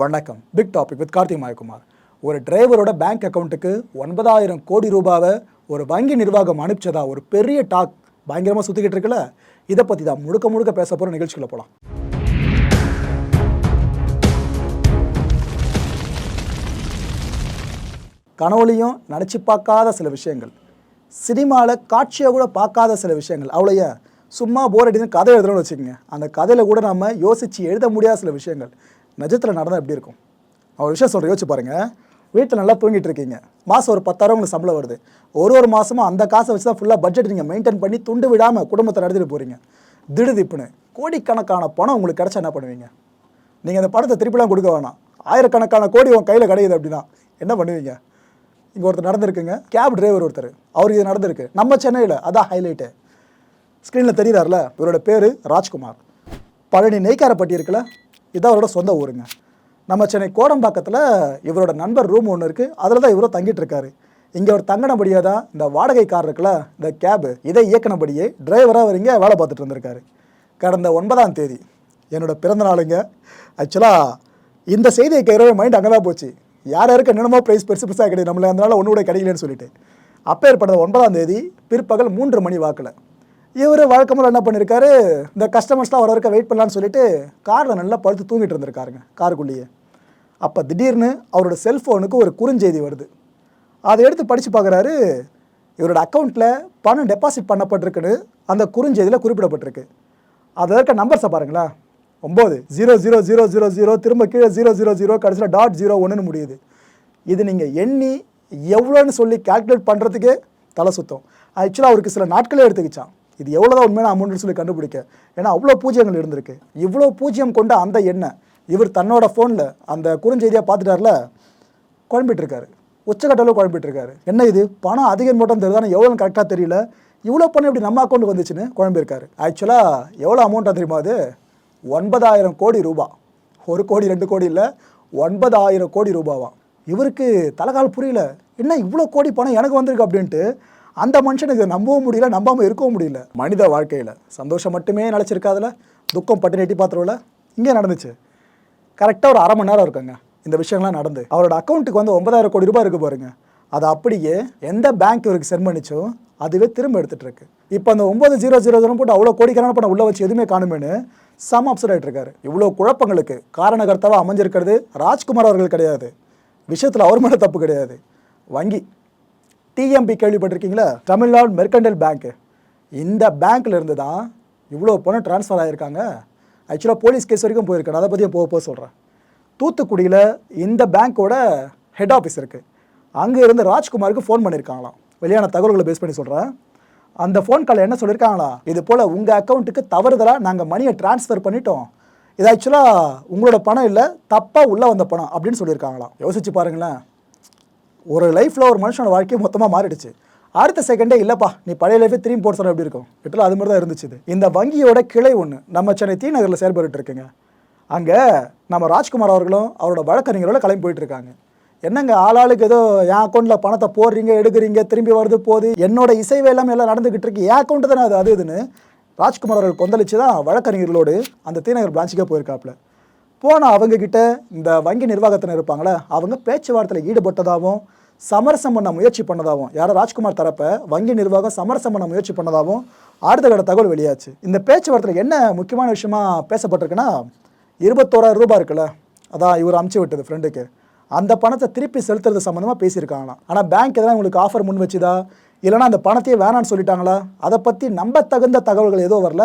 வணக்கம். Big topic with Karthik Mayakumar. ஒரு டிரைவரோட பேங்க் அக்கௌண்ட்டுக்கு ஒன்பதாயிரம் கோடி ரூபாவை ஒரு வங்கி நிர்வாகம் அனுப்பிச்சதா ஒரு பெரிய டாக் பயங்கரமாக சுற்றிக்கிட்டு இருக்குல்ல? இதை பற்றி தான் முழுக்க முழுக்க பேச போகிற நிகழ்ச்சிக்குள்ள போகலாம் கனவுலையும் நினச்சி பார்க்காத சில விஷயங்கள். சினிமாவில் காட்சியை கூட பார்க்காத சில விஷயங்கள். அவ்வளோயா சும்மா போர் அடின்னு கதை எழுதுறோம்னு வச்சுக்கோங்க. அந்த கதையில் கூட நம்ம யோசித்து எழுத முடியாத சில விஷயங்கள். நிஜத்தில் நடந்தால் எப்படி இருக்கும்? அவர் விஷயம் சொல்கிறேன் யோசிச்சு பாருங்கள் வீட்டில் நல்லா தூங்கிட்டு இருக்கீங்க. மாதம் ஒரு பத்தாயிரம் உங்களுக்கு சம்பளம் வருது. ஒரு ஒரு மாதமும் அந்த காசை வச்சு தான் ஃபுல்லாக பட்ஜெட் நீங்கள் மெயின்டைன் பண்ணி துண்டு விடாமல் குடும்பத்தை நடத்திட்டு போகிறீங்க திடுதிப்புன்னு கோடிக்கணக்கான பணம் உங்களுக்கு கிடச்சா என்ன பண்ணுவீங்க? நீங்கள் அந்த பணத்தை திருப்பிலாம் கொடுக்க வேணாம். ஆயிரக்கணக்கான கோடி உன் கையில் கிடையாது அப்படின்னா என்ன பண்ணுவீங்க? இங்கே ஒருத்தர் நடந்திருக்குங்க. கேப் டிரைவர் ஒருத்தர். அவருக்கு இது நடந்திருக்கு. நம்ம சென்னையில் அதான் ஹைலைட்டு ஸ்க்ரீனில் தெரியுறாருல இவரோட பேர் ராஜ்குமார். பழனி நெய்க்காரப்பட்டி இருக்குல்ல? இதான் அவரோட சொந்த ஊருங்க. நம்ம சென்னை கோடம்பாக்கத்தில் இவரோட நண்பர் ரூம் ஒன்று இருக்குது அதில் தான் இவரும் தங்கிட்டு இருக்காரு. இங்கே அவர் தங்கினபடியே தான் இந்த வாடகை கார் இருக்குல்ல இந்த கேபு இதை இயக்கினபடியே டிரைவராக அவர் இங்கே வேலை பார்த்துட்டு இருந்திருக்காரு. கடந்த ஒன்பதாம் தேதி என்னோட பிறந்த நாளுங்க. ஆக்சுவலாக இந்த செய்தியை கேட்குற மைண்ட் அங்கே தான் போச்சு. யார் யாருக்கு என்னென்னமோ ப்ரைஸ் பெருசு பெருசாக கிடையாது நம்மள அதனால ஒன்று கூட கிடைக்கலன்னு சொல்லிட்டு. அப்பேற்பட்ட ஒன்பதாம் தேதி பிற்பகல் மூன்று மணி வாக்கில் இவர் வழக்கமாக என்ன பண்ணியிருக்காரு இந்த கஸ்டமர்ஸ்லாம் வர வரைக்கும் வெயிட் பண்ணலான்னு சொல்லிட்டு காரில் நல்லா படுத்து தூங்கிட்டு இருந்திருக்காருங்க காருக்குள்ளேயே. அப்போ திடீர்னு அவரோட செல்ஃபோனுக்கு ஒரு குறுஞ்செய்தி வருது. அதை எடுத்து படித்து பார்க்குறாரு இவரோட அக்கௌண்ட்டில் பணம் டெபாசிட் பண்ணப்பட்டிருக்குன்னு அந்த குறுஞ்செய்தியில் குறிப்பிடப்பட்டிருக்கு. அதில் இருக்க நம்பர்ஸை பாருங்களேன் ஒம்பது zero zero zero zero zero திரும்ப கீழே ஜீரோ ஜீரோ ஜீரோ கடைசியில் டாட் ஜீரோ ஒன்றுன்னு முடியுது. இது நீங்கள் எண்ணி எவ்வளோன்னு சொல்லி கால்குலேட் பண்ணுறதுக்கே தலை சுத்தம். ஆக்சுவலாக அவருக்கு சில நாட்களே எடுத்துக்கிச்சான் இது எவ்வளோ தான் உண்மையான அமௌண்ட்னு சொல்லி கண்டுபிடிக்க. ஏன்னா அவ்வளோ பூஜ்ஜியங்கள் இருந்திருக்கு. இவ்வளோ பூஜ்ஜியம் கொண்ட அந்த எண்ணெய் இவர் தன்னோட ஃபோனில் அந்த குறுஞ்செய்தியாக பார்த்துட்டார்ல குழம்பிட்டுருக்காரு. உச்சக்கட்டளவு குழம்பிட்டுருக்காரு. என்ன இது? பணம் அதிகம் மட்டும் தெரியுது ஆனால் எவ்வளோன்னு கரெக்டாக தெரியல. இவ்வளோ பணம் இப்படி நம்ம அக்கௌண்ட் வந்துச்சுன்னு குழம்பியிருக்காரு. ஆக்சுவலாக எவ்வளோ அமௌண்ட்டாக தெரியுமா அது? ஒன்பதாயிரம் கோடி ரூபா. ஒரு கோடி ரெண்டு கோடி இல்லை ஒன்பதாயிரம் கோடி ரூபாவாம் இவருக்கு தலைகால் புரியல. என்ன இவ்வளோ கோடி பணம் எனக்கு வந்திருக்கு அப்படின்ட்டு அந்த மனுஷனுக்கு நம்பவும் முடியல நம்பாமல் இருக்கவும் முடியல. மனித வாழ்க்கையில் சந்தோஷம் மட்டுமே நினச்சிருக்காதுல துக்கம் பட்டு நெட்டி பாத்திரம்ல இங்கே நடந்துச்சு. கரெக்டாக ஒரு அரை மணி நேரம் இருக்குங்க. இந்த விஷயங்கள்லாம் நடந்து. அவரோட அக்கௌண்ட்டுக்கு வந்து ஒன்பதாயிரம் கோடி ரூபாய் இருக்கு பாருங்க. அது அப்படியே எந்த பேங்க் இவருக்கு சென்ட் பண்ணிச்சோ அதுவே திரும்ப எடுத்துகிட்டு இருக்கு. இப்போ அந்த ஒம்பது ஜீரோ ஜீரோ ஜீரோ போட்டு அவ்வளோ கோடிக்கணக்கான பணம் உள்ள வச்சு எதுவுமே காணுமேனு சம அப்செட் ஆகிட்டு இருக்காரு. இவ்வளோ குழப்பங்களுக்கு காரணகர்த்தாவாக அமைஞ்சிருக்கிறது ராஜ்குமார் அவர்கள் கிடையாது. விஷயத்தில் அவர் மேலே தப்பு கிடையாது. வங்கி டிஎம்பி கேள்விப்பட்டிருக்கீங்களா? தமிழ்நாடு மெர்கண்டல் பேங்க்கு இந்த பேங்க்கில் இருந்து தான் இவ்வளோ பணம் ட்ரான்ஸ்ஃபர் ஆகியிருக்காங்க ஆக்சுவலாக போலீஸ் கேஸ் வரைக்கும் போயிருக்கேன் அதை பற்றியும் போக போக சொல்கிறேன் தூத்துக்குடியில் இந்த பேங்க்கோட ஹெட் ஆஃபீஸ் இருக்குது அங்கே இருந்து ராஜ்குமாருக்கு ஃபோன் பண்ணியிருக்காங்களாம் வெளியான தகவல்களை பேஸ் பண்ணி சொல்கிறேன் அந்த ஃபோன் கால் என்ன சொல்லியிருக்காங்களா இது போல் உங்கள் அக்கௌண்ட்டுக்கு தவறுதலாக நாங்கள் மணியை ட்ரான்ஸ்ஃபர் பண்ணிட்டோம். இது ஆக்சுவலாக உங்களோட பணம் இல்லை தப்பாக உள்ளே வந்த பணம் அப்படின்னு சொல்லியிருக்காங்களாம் யோசிச்சு பாருங்களேன். ஒரு லைஃப்பில் ஒரு மனுஷனோட வாழ்க்கையை மொத்தமாக மாறிடுச்சு. அடுத்த செகண்டே இல்லைப்பா நீ பழைய லைஃபே திரும்பி போட சொல்ல எப்படி இருக்கும்? கிட்டலாம் அது மாதிரி தான் இருந்துச்சு இது. இந்த வங்கியோட கிளை ஒன்று நம்ம சென்னை தீ நகரில் செயல்பட்டு இருக்குங்க. அங்கே நம்ம ராஜ்குமார் அவர்களும் அவரோட வழக்கறிஞரோட கிளம்பி போயிட்டுருக்காங்க என்னங்க ஆளாளுக்கு ஏதோ என் அக்கௌண்ட்டில் பணத்தை போடுறீங்க எடுக்கிறீங்க திரும்பி வருது போகுது. என்னோட இசை வேலாமே எல்லாம் நடந்துக்கிட்டு இருக்கு. என் அக்கௌண்ட்டு தானே அது அது இதுன்னு ராஜ்குமார் அவர்கள் கொந்தளிச்சு தான் வழக்கறிஞர்களோடு அந்த தீநகர் பிரான்ச்சுக்கே போயிருக்காப்புல. போனால் அவங்கக்கிட்ட இந்த வங்கி நிர்வாகத்தினர் இருப்பாங்களே அவங்க பேச்சுவார்த்தையில் ஈடுபட்டதாகவும் சமரசம் பண்ண முயற்சி பண்ணதாகவும் யாரோ ராஜ்குமார் தரப்ப வங்கி நிர்வாகம் சமரசம் பண்ண முயற்சி பண்ணதாகவும் அடுத்த கட்ட தகவல் வெளியாச்சு. இந்த பேச்சுவார்த்தையில் என்ன முக்கியமான விஷயமா பேசப்பட்டிருக்குன்னா இருபத்தோராயிரம் ரூபாய் இருக்குல்ல அதான் இவர் அமுச்சு விட்டது ஃப்ரெண்டுக்கு அந்த பணத்தை திருப்பி செலுத்துறது சம்மந்தமாக பேசியிருக்காங்களாம். ஆனால் பேங்க் எதனா உங்களுக்கு ஆஃபர் முன் வச்சுதா? இல்லைனா அந்த பணத்தையே வேணான்னு சொல்லிட்டாங்களா? அதை பற்றி நம்ப தகுந்த தகவல்கள் எதுவும் வரல.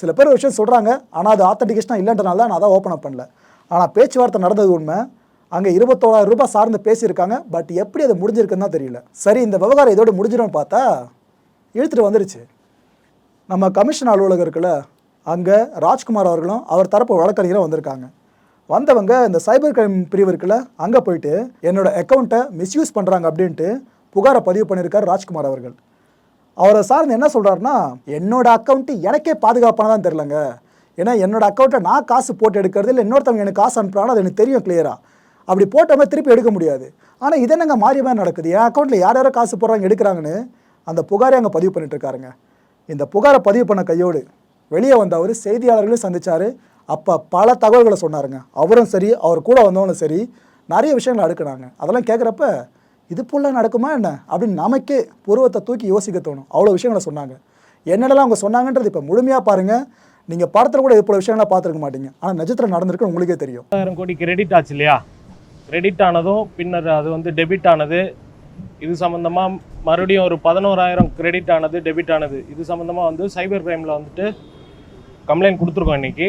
சில பேர் விஷயம் சொல்கிறாங்க ஆனால் அது ஆத்தன்டிகேஷனாக இல்லைன்றனால தான் நான் அதை ஓப்பன் அப் பண்ணல. ஆனால் பேச்சுவார்த்தை நடந்தது உண்மை. அங்கே இருபத்தோராயிரம் ரூபாய் சார்ந்து பேசியிருக்காங்க. பட் எப்படி அது முடிஞ்சிருக்குன்னு தான் தெரியல. சரி இந்த விவகாரம் இதோட முடிஞ்சிடும் பார்த்தா இழுத்துட்டு வந்துருச்சு. நம்ம கமிஷன் அலுவலகம் இருக்குல்ல அங்கே ராஜ்குமார் அவர்களும் அவர் தரப்பு வழக்கறிஞரும் வந்திருக்காங்க. வந்தவங்க இந்த சைபர் கிரைம் பிரிவு இருக்குல்ல அங்கே போயிட்டு என்னோடய அக்கௌண்ட்டை மிஸ்யூஸ் பண்ணுறாங்க அப்படின்ட்டு புகாரை பதிவு பண்ணியிருக்கார் ராஜ்குமார் அவர்கள். அவரை சார்ந்து என்ன சொல்கிறாருன்னா என்னோட அக்கௌண்ட்டு எனக்கே பாதுகாப்பானதான் தெரிலங்க ஏன்னா என்னோட அக்கௌண்ட்டை நான் காசு போட்டு எடுக்கிறது இல்லை இன்னொருத்தவங்க எனக்கு காசு அனுப்புறாங்க அது எனக்கு தெரியும் கிளியராக அப்படி போட்டவங்க திருப்பி எடுக்க முடியாது. ஆனால் இது என்னங்க மாறி மாதிரி நடக்குது? என் அக்கௌண்ட்டில் யார் யாரோ காசு போடுறாங்க எடுக்கிறாங்கன்னு அந்த புகாரை அங்கே பதிவு பண்ணிட்டுருக்காருங்க இந்த புகாரை பதிவு பண்ண கையோடு வெளியே வந்த அவர் செய்தியாளர்களையும் சந்தித்தார் அப்போ பல தகவல்களை சொன்னாருங்க. அவரும் சரி அவர் கூட வந்தவங்களும் சரி நிறைய விஷயங்களை அடுக்குனாங்க. அதெல்லாம் கேட்குறப்ப இது போல நடக்குமா என்ன? அப்படின்னு நமக்கே புருவத்தை தூக்கி யோசிக்க தோணும். அவ்வளோ விஷயங்களை சொன்னாங்க. என்னென்னலாம் அவங்க சொன்னாங்கன்றது இப்போ முழுமையாக பாருங்கள் நீங்கள் படத்தில் கூட இது போல பார்த்துருக்க மாட்டீங்க. ஆனால் நட்சத்திரம் நடந்திருக்கு உங்களுக்கே தெரியும். ஆயிரம் கோடி கிரெடிட் ஆச்சு இல்லையா? கிரெடிட் ஆனதும் பின்னர் அது வந்து டெபிட் ஆனது. இது சம்மந்தமாக மறுபடியும் ஒரு பதினோராயிரம் கிரெடிட் ஆனது டெபிட் ஆனது. இது சம்மந்தமாக வந்து சைபர் கிரைமில் வந்துட்டு கம்ப்ளைண்ட் கொடுத்துருக்கோம் இன்றைக்கி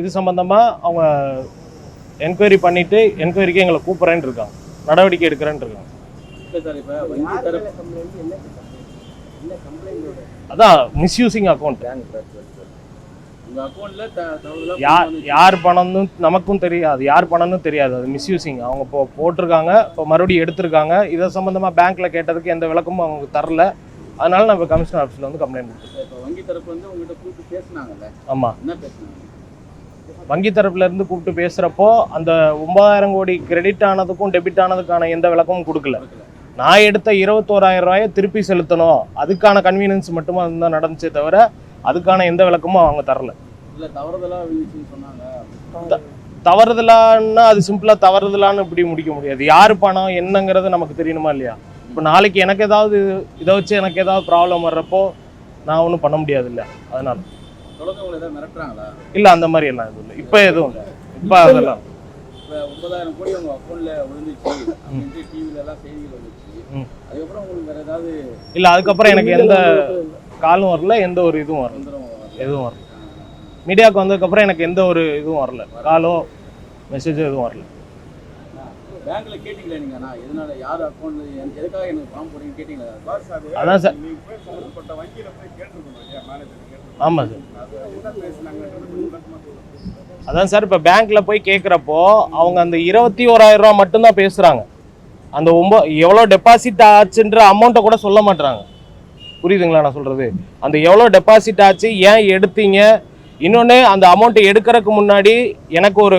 இது சம்மந்தமாக அவங்க என்கொயரி பண்ணிவிட்டு என்கொயரிக்கு எங்களை கூப்பிட்றேன்னு இருக்காங்க. நடவடிக்கை எடுக்கிறேன்னு தரப்பு அதான் மிஸ்யூசிங் அக்கௌண்ட் யார் பணம் பணம்னு நமக்கும் தெரியாது யார் பணம்னு தெரியாது அது மிஸ்யூசிங் அவங்க இப்போ போட்டிருக்காங்க இப்போ மறுபடியும் எடுத்திருக்காங்க. இதை சம்மந்தமாக பேங்க்கில் கேட்டதுக்கு எந்த விளக்கமும் அவங்க தரல. அதனால நம்ம கமிஷனர் ஆஃபீஸில் வந்து கம்ப்ளைண்ட் கொடுத்தோம் இப்போ வங்கி தரப்பு வந்து உங்ககிட்ட கூப்பிட்டு பேசுனாங்கல்ல? ஆமாம் என்ன பேசுனாங்க? வங்கி தரப்புல இருந்து கூப்பிட்டு பேசுகிறப்போ அந்த ஒன்பதாயிரம் கோடி கிரெடிட் ஆனதுக்கும் டெபிட் ஆனதுக்கான எந்த விளக்கமும் கொடுக்கல. நான் எடுத்த இருபத்தோராயிரம் ரூபாயை திருப்பி செலுத்தணும். அதுக்கான கன்வீனியன்ஸ் மட்டுமா தான் நடந்துச்சே தவிர அதுக்கான எந்த விளக்கமும் அவங்க தரல. தவறுதலான்னா அது சிம்பிளா தவறுதலான்னு இப்படி முடிக்க முடியாது. யார் பணம் என்னங்கிறது நமக்கு தெரியணுமா இல்லையா? இப்போ நாளைக்கு எனக்கு ஏதாவது இதை வச்சு எனக்கு ஏதாவது ப்ராப்ளம் வர்றப்போ நான் ஒன்றும் பண்ண முடியாது இல்லை அதனால. இல்லை அந்த மாதிரி எல்லாம் எதுவும் இல்லை. இப்போ எதுவும் இல்லை. இப்போ அதெல்லாம் இப்போ ஒன்பதாயிரம் கோடி உங்கள் அக்கௌண்ட்டில் விழுந்துச்சு. அப்படின்ட்டு டிவில எல்லாம் செய்திகள் வந்துச்சு. ம். அதுக்கப்புறம் உங்களுக்கு வேற ஏதாவது இல்லை அதுக்கப்புறம் எனக்கு எந்த காலும் வரல எந்த ஒரு இதுவும் வரல? எதுவும் வரல. மீடியாவுக்கு வந்ததுக்கப்புறம் எனக்கு எந்த ஒரு இதுவும் வரல. காலோ மெசேஜோ எதுவும் வரல. பேங்க்ல கேட்டீங்களா நீங்க? நான் எதனால யார் அக்கௌண்ட் எதுக்காக எனக்கு பணம் போடுறீங்க கேட்டீங்களா? அதான் சார். ஆமாம் சார். அதான் சார் இப்போ பேங்க்ல போய் கேட்குறப்போ அவங்க அந்த இருபத்தி ஓராயிரம் ரூபா மட்டும்தான் பேசுறாங்க. அந்த ஒம்ப எவ்வளோ டெபாசிட் ஆச்சுன்ற அமௌண்ட்டை கூட சொல்ல மாட்றாங்க. புரியுதுங்களா நான் சொல்றது? அந்த எவ்வளோ டெபாசிட் ஆச்சு ஏன் எடுத்தீங்க? இன்னொன்று அந்த அமௌண்ட்டை எடுக்கிறதுக்கு முன்னாடி எனக்கு ஒரு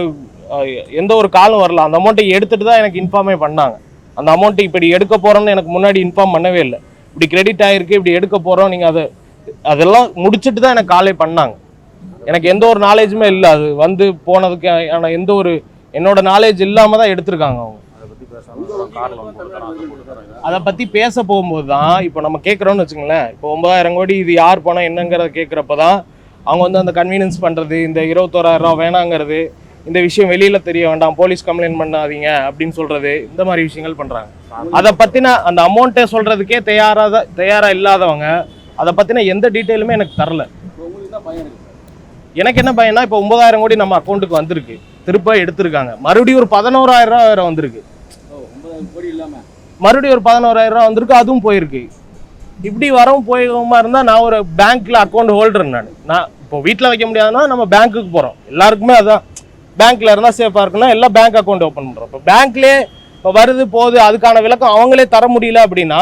எந்த ஒரு காலம் வரல. அந்த அமௌண்ட்டை எடுத்துட்டு தான் எனக்கு இன்ஃபார்மே பண்ணாங்க. அந்த அமௌண்ட்டு இப்படி எடுக்க போகிறோன்னு எனக்கு முன்னாடி இன்ஃபார்ம் பண்ணவே இல்லை. இப்படி கிரெடிட் ஆகிருக்கு இப்படி எடுக்க போகிறோம் நீங்கள் அதை அதெல்லாம் முடிச்சுட்டு தான் எனக்கு காலே பண்ணாங்க. எனக்கு எந்த ஒரு நாலேஜுமே இல்லை. அது வந்து போனதுக்கு ஆனால் எந்த ஒரு என்னோட நாலேஜ் இல்லாமல் தான் எடுத்திருக்காங்க அவங்க. அதை பற்றி பேச போகும்போது தான் இப்போ நம்ம கேட்குறோம்னு வச்சுங்களேன் இப்போ ஒன்பதாயிரம் கோடி இது யார் பணம் என்னங்கிறத கேட்குறப்ப தான் அவங்க வந்து அந்த கன்வீனியன்ஸ் பண்ணுறது இந்த இருபத்தோராயிரம் ரூபா வேணாங்கிறது இந்த விஷயம் வெளியில் தெரிய வேண்டாம் போலீஸ் கம்ப்ளைண்ட் பண்ணாதீங்க அப்படின்னு சொல்கிறது இந்த மாதிரி விஷயங்கள் பண்ணுறாங்க அதை பற்றின அந்த அமௌண்ட்டை சொல்கிறதுக்கே தயாராக தயாராக இல்லாதவங்க அதை பற்றின எந்த டீட்டெயிலுமே எனக்கு தரல. எனக்கு என்ன பையனா இப்போ ஒன்பதாயிரம் கோடி நம்ம அக்கௌண்ட்டுக்கு வந்திருக்கு. திருப்ப எடுத்திருக்காங்க. மறுபடியும் ஒரு பதினோராயிரம் ரூபா வேற வந்திருக்கு. மறுபடியும் ஒரு பதினோராயிரம் ரூபா வந்திருக்கு அதுவும் போயிருக்கு. இப்படி வரவும் போயமா இருந்தால் நான் ஒரு பேங்க்ல அக்கௌண்ட் ஹோல்டர் நான். நான் இப்போ வீட்டில் வைக்க முடியாதுன்னா நம்ம பேங்க்குக்கு போகிறோம் எல்லாருக்குமே அதான். பேங்க்ல இருந்தால் சேஃபாக இருக்குன்னா எல்லாம் பேங்க் அக்கௌண்ட் ஓப்பன் பண்ணுறோம் இப்போ பேங்க்லேயே இப்போ வருது போகுது அதுக்கான விளக்கம் அவங்களே தர முடியல அப்படின்னா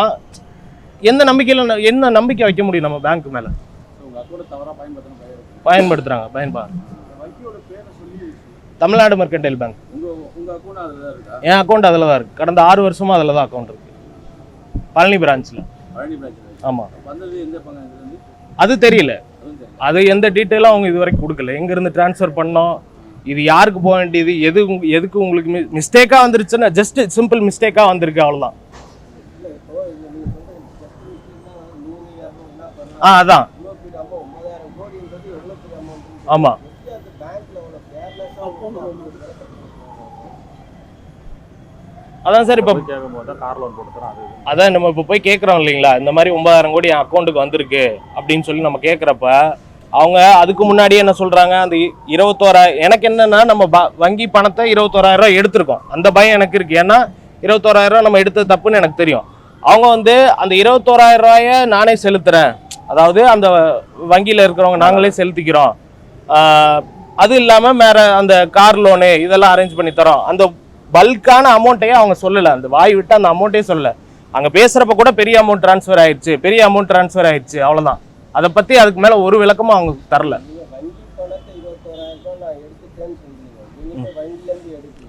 எந்த நம்பிக்கையில் என்ன நம்பிக்கை வைக்க முடியும் நம்ம பேங்க் மேலே? பயன்படுத்துகிறாங்க பயன்பா தமிழ்நாடு மெர்கன்டைல் பேங்க் என் அக்கௌண்ட் அதில் தான் இருக்குது கடந்த ஆறு வருஷமாக அதில் தான் அக்கௌண்ட் இருக்குது பழனி பிரான்ச்சில் ஆமாம் அது தெரியல. அது எந்த டீட்டெயிலும் அவங்க இது வரைக்கும் கொடுக்கல. எங்கேருந்து ட்ரான்ஸ்ஃபர் பண்ணோம்? இது யாருக்கு போக வேண்டியது? எது எதுக்கு உங்களுக்கு மிஸ்டேக்காக வந்துருச்சுன்னா ஜஸ்ட் சிம்பிள் மிஸ்டேக்காக வந்திருக்கு அவ்வளோதான் ஆ அதான். ஆமாம் அதான் சார் இப்போ அதான் நம்ம இப்போ போய் கேட்குறோம் இல்லைங்களா? இந்த மாதிரி ஒன்பதாயிரம் கோடி என் அக்கௌண்ட்டுக்கு வந்திருக்கு அப்படின்னு சொல்லி நம்ம கேட்குறப்ப அவங்க அதுக்கு முன்னாடியே என்ன சொல்கிறாங்க அந்த இருபத்தோராயிரம் எனக்கு என்னென்னா நம்ம ப- வங்கி பணத்தை இருபத்தோராயிரம் ரூபாய் எடுத்திருக்கோம். அந்த பயம் எனக்கு இருக்குது ஏன்னா இருபத்தோராயிரம் ரூபாய் நம்ம எடுத்தது தப்புன்னு எனக்கு தெரியும். அவங்க வந்து அந்த இருபத்தோராயிரம் ரூபாய நானே செலுத்துறேன். அதாவது அந்த வங்கியில் இருக்கிறவங்க நாங்களே செலுத்திக்கிறோம். அது இல்லாமல் வேறு அந்த கார் லோனு இதெல்லாம் அரேஞ்ச் பண்ணி தரோம். அந்த பல்கான அமௌண்ட்டையே அவங்க சொல்லலை. அந்த வாய் விட்டு அந்த அமௌண்ட்டே சொல்லலை. அங்கே பேசுகிறப்ப கூட பெரிய அமௌண்ட் ட்ரான்ஸ்ஃபர் ஆயிடுச்சு பெரிய அமௌண்ட் ட்ரான்ஸ்ஃபர் ஆயிடுச்சு அவ்வளோதான் அதை பற்றி அதுக்கு மேலே ஒரு விளக்கமும் அவங்க தரல.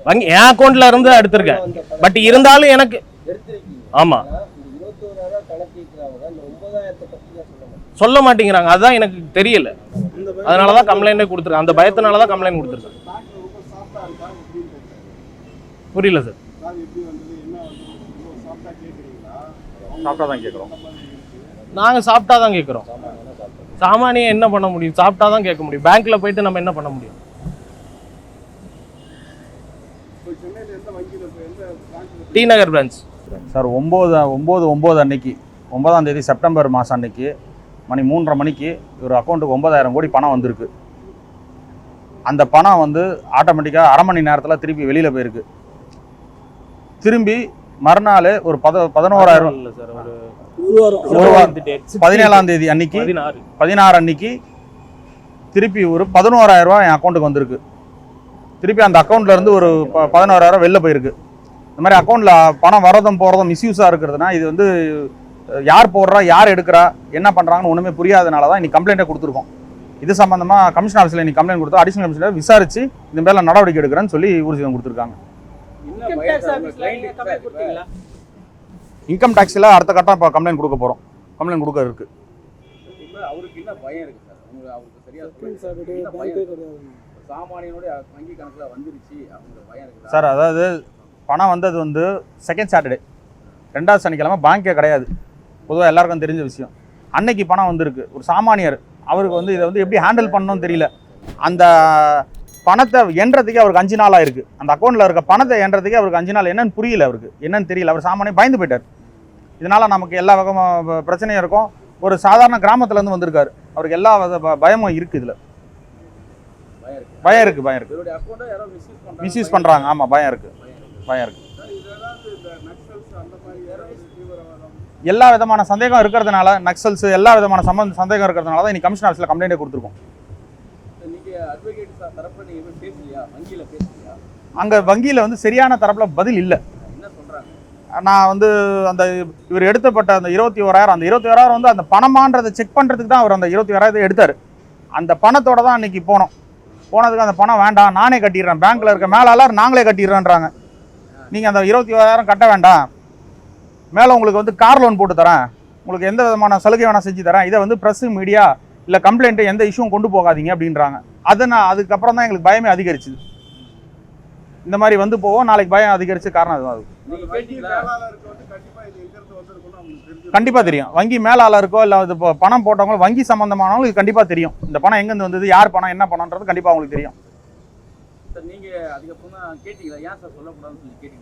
வங்கி என் அக்கௌண்ட்ல இருந்து எடுத்திருக்கேன். பட் இருந்தாலும் எனக்கு ஆமா. சொல்ல மாட்டேங்கிறாங்க. அதுதான் எனக்கு தெரியல. அதனால தான் கம்ப்ளைண்டே கொடுத்துருக்காங்க அந்த பயத்தினால தான் கம்ப்ளைண்ட் கொடுத்துருக்காங்க புரியல சார் சாப்பிட்டா தான் கேட்குறோம் நாங்கள் சாப்பிட்டா தான் கேட்குறோம் சாமானியம் என்ன பண்ண முடியும்? சாப்பிட்டா தான் கேட்க முடியும். பேங்க்ல போயிட்டு நம்ம என்ன பண்ண முடியும்? டி நகர் பிரான்ச் சார் ஒம்பது ஒம்பது ஒம்பது அன்னைக்கு ஒன்பதாம் தேதி செப்டம்பர் மாதம் அன்னைக்கு மணி மூன்றரை மணிக்கு ஒரு அக்கௌண்ட்டுக்கு ஒன்பதாயிரம் கோடி பணம் வந்திருக்கு. அந்த பணம் வந்து ஆட்டோமேட்டிக்காக அரை மணி நேரத்தில் திருப்பி வெளியில் போயிருக்கு. திரும்பி மறுநாள் ஒரு பத பதினோராயிரம் இல்ல சார் ஒரு பதினேழாம் தேதி அன்னைக்கு பதினாறு. அன்னைக்கு திருப்பி ஒரு பதினோராயிரம் ரூபாய் என் அக்கௌண்ட்டுக்கு வந்திருக்கு. திருப்பி அந்த அக்கௌண்ட்ல இருந்து ஒரு ப- பதினோராயிரம் வெளில போயிருக்கு. இந்த மாதிரி அக்கௌண்ட்ல பணம் வரதும் போகிறதும் மிஸ்யூஸாக இருக்கிறதுனா இது வந்து யார் போடுறா யார் எடுக்கிறா என்ன பண்ணுறாங்கன்னு ஒன்றுமே புரியாதனால தான் இன்னைக்கு கம்ப்ளைண்ட்டை கொடுத்துருக்கோம். இது சம்மந்தமாக கமிஷன் ஆஃபீஸில் இன்னைக்கு கம்ப்ளைண்ட் கொடுத்தா அடிஷனல் கமிஷனர் விசாரிச்சு இது மேலே நடவடிக்கை எடுக்கிறேன்னு சொல்லி ஊர்ஜிதம் கொடுத்துருக்காங்க என்ன பயத்தை உங்க client கிட்ட சார் இப்ப இன்கம் டேக்ஸில் அடுத்த கட்டம் இப்போ கம்ப்ளைண்ட் கொடுக்க போகிறோம் கம்ப்ளைண்ட் கொடுக்க இருக்கு. இப்ப அவருக்கு என்ன பயம் இருக்கு சார்? அவருக்கு சரியா சொல்லுங்க என்ன பயம் இருக்கு? சாமானியனுடைய வங்கி கணக்குல வந்துருச்சு அவங்க பயம் இருக்குதா? சார் அதாவது பணம் வந்தது வந்து செகண்ட் சாட்டர்டே ரெண்டாவது சனிக்கிழமை பேங்க்கே கிடையாது. பொதுவாக எல்லாருக்கும் தெரிஞ்ச விஷயம். அன்னைக்கு பணம் வந்திருக்கு. ஒரு சாமானியர் அவருக்கு வந்து இதை வந்து எப்படி ஹேண்டில் பண்ணணும்னு தெரியல. அந்த பணத்தை எண்றதுக்கே அவருக்கு அஞ்சு நாள் ஆயிருக்கு. அந்த அக்கௌண்ட்டில் இருக்க பணத்தை எண்றதுக்கே அவருக்கு அஞ்சு நாள். என்னன்னு புரியல அவருக்கு. என்னன்னு தெரியல. அவர் சாமானியம் பயந்து போயிட்டார். இதனால நமக்கு எல்லா வகமாக பிரச்சனையும் இருக்கும். ஒரு சாதாரண கிராமத்துலேருந்து வந்திருக்காரு. அவருக்கு எல்லா பயமும் இருக்குது இதில். பயம் இருக்கு. பயம் இருக்குது பயம் இருக்குது மிஸ்யூஸ் பண்ணுறாங்க ஆமாம் பயம் இருக்குது பயம் இருக்குது எல்லா விதமான சந்தேகம் இருக்கிறதுனால நக்சல்ஸ் எல்லா விதமான சம்பந்த சந்தேகம் இருக்கிறதுனால தான் இன்னைக்கு கமிஷன் ஆஃபீஸில் கம்ப்ளைண்டே கொடுத்துருக்கோம். அட்வொகேட் தரப்புல நீங்க போய் பேசலையா வங்கியில பேசலையா அங்கே வங்கியில் வந்து சரியான தரப்பில் பதில் இல்லை. என்ன சொல்றாங்க? நான் வந்து அந்த இவர் எடுத்தப்பட்ட அந்த இருபத்தி ஓராயிரம் அந்த இருபத்தி ஓராயிரம் வந்து அந்த பணமான்றதை செக் பண்ணுறதுக்கு தான் அவர் அந்த இருபத்தி ஓராயிரத்தை எடுத்தார். அந்த பணத்தோட தான் அன்னைக்கு போனோம். போனதுக்கு அந்த பணம் வேண்டாம் நானே கட்டிடுறேன். பேங்க்கில் இருக்க மேலாளர் நாங்களே கட்டிடுறோன்றாங்க. நீங்கள் அந்த இருபத்தி ஓராயிரம் கட்ட வேண்டாம். மேலே உங்களுக்கு வந்து கார் லோன் போட்டு தரேன். உங்களுக்கு எந்த விதமான சலுகை வேணால் செஞ்சு தரேன். இதை வந்து ப்ரெஸ் மீடியா இல்லை கம்ப்ளைண்ட்டு எந்த இஷ்யூவும் கொண்டு போகாதீங்க அப்படின்றாங்க. அது நான் அதுக்கப்புறம் தான் எங்களுக்கு பயமே அதிகரிச்சுது. இந்த மாதிரி வந்து போவோம் நாளைக்கு பயம் அதிகரிச்சு காரணம் அதுதான் அது கண்டிப்பாக தெரியும். வங்கி மேலாளருக்கோ இல்லை இது இப்போ பணம் போட்டவங்க வங்கி சம்மந்தமானவங்களுக்கு கண்டிப்பாக தெரியும். இந்த பணம் எங்கேருந்து வந்தது யார் பணம் என்ன பணம்ன்றது கண்டிப்பாக அவங்களுக்கு தெரியும். சார் நீங்க அதுக்கப்புறம் கேட்டீங்களா? ஏன் சார் சொல்லக்கூடாதுன்னு சொல்லி கேட்டீங்களா நீங்க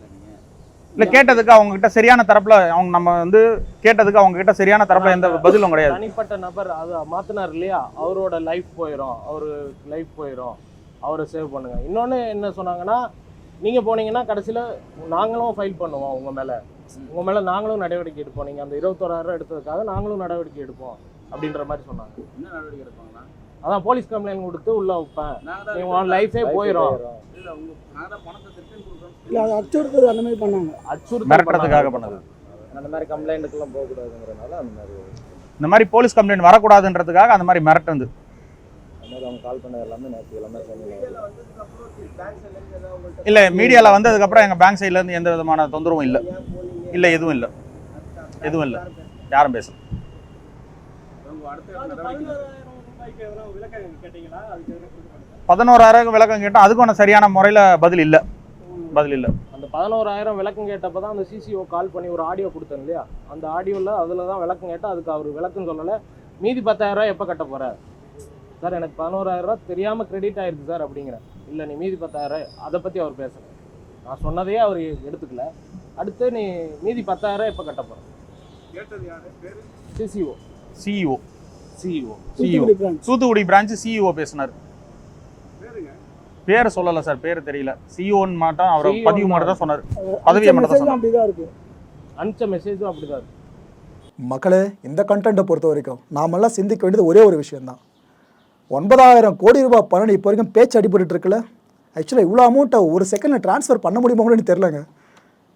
இல்லை கேட்டதுக்கு அவங்க கிட்ட சரியான தரப்புல அவங்க நம்ம வந்து கேட்டதுக்கு அவங்க கிட்ட சரியான தரப்புல எந்த பதிலும் கிடையாது. தனிப்பட்ட நபர் அது மாத்தினார் இல்லையா? அவரோட லைஃப் போயிடும் அவரு லைஃப் போயிடும் அவரை சேவ் பண்ணுங்க. இன்னொன்னு என்ன சொன்னாங்கன்னா நீங்க போனீங்கன்னா கடைசியில நாங்களும் ஃபைல் பண்ணுவோம் உங்க மேல. உங்க மேல நாங்களும் நடவடிக்கை எடுப்போம். நீங்க அந்த இருபத்தோராயிரம் எடுத்ததுக்காக நாங்களும் நடவடிக்கை எடுப்போம் அப்படின்ற மாதிரி சொன்னாங்க. என்ன நடவடிக்கை எடுப்பாங்கன்னா? அதான் போலீஸ் கம்ப்ளைண்ட் கொடுத்து உள்ள வைப்பேன். உன் லைஃபே போயிடும் இல்ல அது அச்சுறுத்தல் அந்த மாதிரி பண்ணாங்க. மிரட்டுறதுக்காக பண்ணது. அந்த மாதிரி கம்ப்ளைண்ட்டுக்கெல்லாம் போகக்கூடாதுங்கிறனால அந்த மாதிரி இந்த மாதிரி போலீஸ் கம்ப்ளைண்ட் வரக்கூடாதுன்றதுக்காக அந்த மாதிரி மிரட்டுந்து அந்த மாதிரி அவங்க கால் பண்ணது எல்லாமே நேற்று எல்லாமே சொன்னீங்க. இல்லை மீடியாவில் வந்ததுக்கப்புறம் எங்கள் பேங்க் சைட்லேருந்து எந்த விதமான தொந்தரவும் இல்லை. இல்லை எதுவும் இல்லை. எதுவும் இல்லை. யாரும் பேசல. பதினோராயிரம் விளக்கம் கேட்டால் அதுக்கான சரியான முறையில் பதில் இல்லை. பதில் இல்லை. அந்த பதினோராயிரம் விளக்கம் கேட்டப்ப தான் அந்த சிசிஓ கால் பண்ணி ஒரு ஆடியோ கொடுத்தேன் இல்லையா? அந்த ஆடியோவில் அதில் தான் விளக்கம் கேட்டால் அதுக்கு அவர் விளக்கம் சொல்லலை. மீதி பத்தாயிரம் ரூபாய் எப்போ கட்ட போற? சார் எனக்கு பதினோராயிரம் ரூபாய் தெரியாமல் கிரெடிட் ஆயிடுச்சு சார் அப்படிங்கிறேன் இல்லை நீ மீதி பத்தாயிரம் ரூபாய் அதை பற்றி அவர் பேசல. நான் சொன்னதையே அவர் எடுத்துக்கல. அடுத்து நீ மீதி பத்தாயிரம் எப்போ கட்ட போற? CCO CEO CEO CEO. Thoothukudi branch CEO பேசினார். பேர் சொல்லல சார் பேர் தெரியல. சிஇஓன்னு மட்டும் அவர் பதிவு மட்டும் தான் சொன்னார். பதவியை மட்டும் தான் அப்படிதான் இருக்கு. அனுப்பிச்ச மெசேஜும் அப்படிதான் இருக்கு. மக்களே இந்த கண்டென்ட்டை பொறுத்த வரைக்கும் நாமெல்லாம் சிந்திக்க வேண்டியது ஒரே ஒரு விஷயம்தான். ஒன்பதாயிரம் கோடி ரூபாய் பணம் இப்போ வரைக்கும் பேச்சு அடிபட்டு இருக்குல்ல? ஆக்சுவலாக இவ்வளோ அமௌண்ட்டை ஒரு செகண்டில் ட்ரான்ஸ்ஃபர் பண்ண முடியுமான்னு தெரிலங்க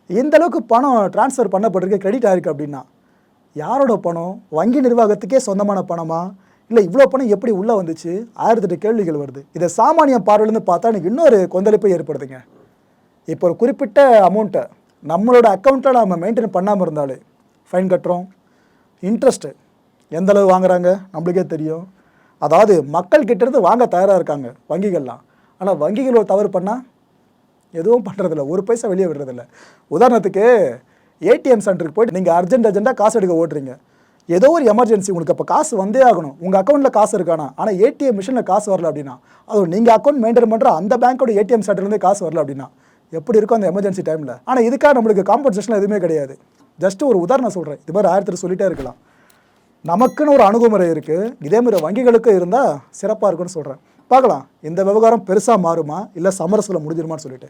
இந்த அளவுக்கு பணம் ட்ரான்ஸ்ஃபர் பண்ணப்பட்டிருக்கு கிரெடிட் ஆயிருக்கு அப்படின்னா யாரோட பணம்? வங்கி நிர்வாகத்துக்கே சொந்தமான பணமா? இல்லை இவ்வளோ பணம் எப்படி உள்ளே வந்துச்சு? ஆயிரத்தெட்டு கேள்விகள் வருது. இதை சாமானிய பார்வையிலேருந்து பார்த்தா எனக்கு இன்னொரு கொந்தளிப்பை ஏற்படுதுங்க இப்போ ஒரு குறிப்பிட்ட அமௌண்ட்டை நம்மளோட அக்கௌண்ட்டில் நம்ம மெயின்டைன் பண்ணாமல் இருந்தாலே ஃபைன் கட்டுறோம். இன்ட்ரெஸ்ட்டு எந்த அளவு வாங்குறாங்க? நம்மளுக்கே தெரியும். அதாவது மக்கள் கிட்டேருந்து வாங்க தயாராக இருக்காங்க வங்கிகள்லாம். ஆனால் வங்கிகள் ஒரு தவறு பண்ணால் எதுவும் பண்ணுறதில்ல ஒரு பைசா வெளியே விடுறதில்ல. உதாரணத்துக்கு ஏடிஎம் சென்டருக்கு போய்ட்டு நீங்கள் அர்ஜென்ட் அர்ஜெண்ட்டாக காசு எடுக்க ஓட்டுறீங்க. ஏதோ ஒரு எமர்ஜென்சி உங்களுக்கு அப்போ காசு வந்தே ஆகணும். உங்கள் அக்கௌண்ட்டில் காசு இருக்கானா? ஆனால் ஏடிஎம் மிஷினில் காசு வரல அப்படின்னா அது நீங்கள் அக்கௌண்ட் மெயின்டைன் பண்ணுற அந்த பேங்க்கோட ஏடிஎம் சென்டர்லேருந்து காசு வரல அப்படின்னா எப்படி இருக்கும் அந்த எமர்ஜென்சி டைமில் ஆனால் இதுக்காக நம்மளுக்கு காம்பன்சேஷன் எதுவுமே கிடையாது. ஜஸ்ட் ஒரு உதாரணம் சொல்கிறேன் இது மாதிரி ஆயிரத்தி சொல்லிட்டே இருக்கலாம். நமக்குன்னு ஒரு அணுகுமுறை இருக்குது இதே மாதிரி வங்கிகளுக்கு இருந்தால் சிறப்பாக இருக்கும்னு சொல்கிறேன் பார்க்கலாம். இந்த விவகாரம் பெருசாக மாறுமா? இல்லை சமரசில் முடிஞ்சிருமான்னு சொல்லிட்டு.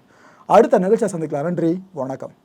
அடுத்த நிகழ்ச்சியை சந்திக்கலாம். நன்றி. வணக்கம்.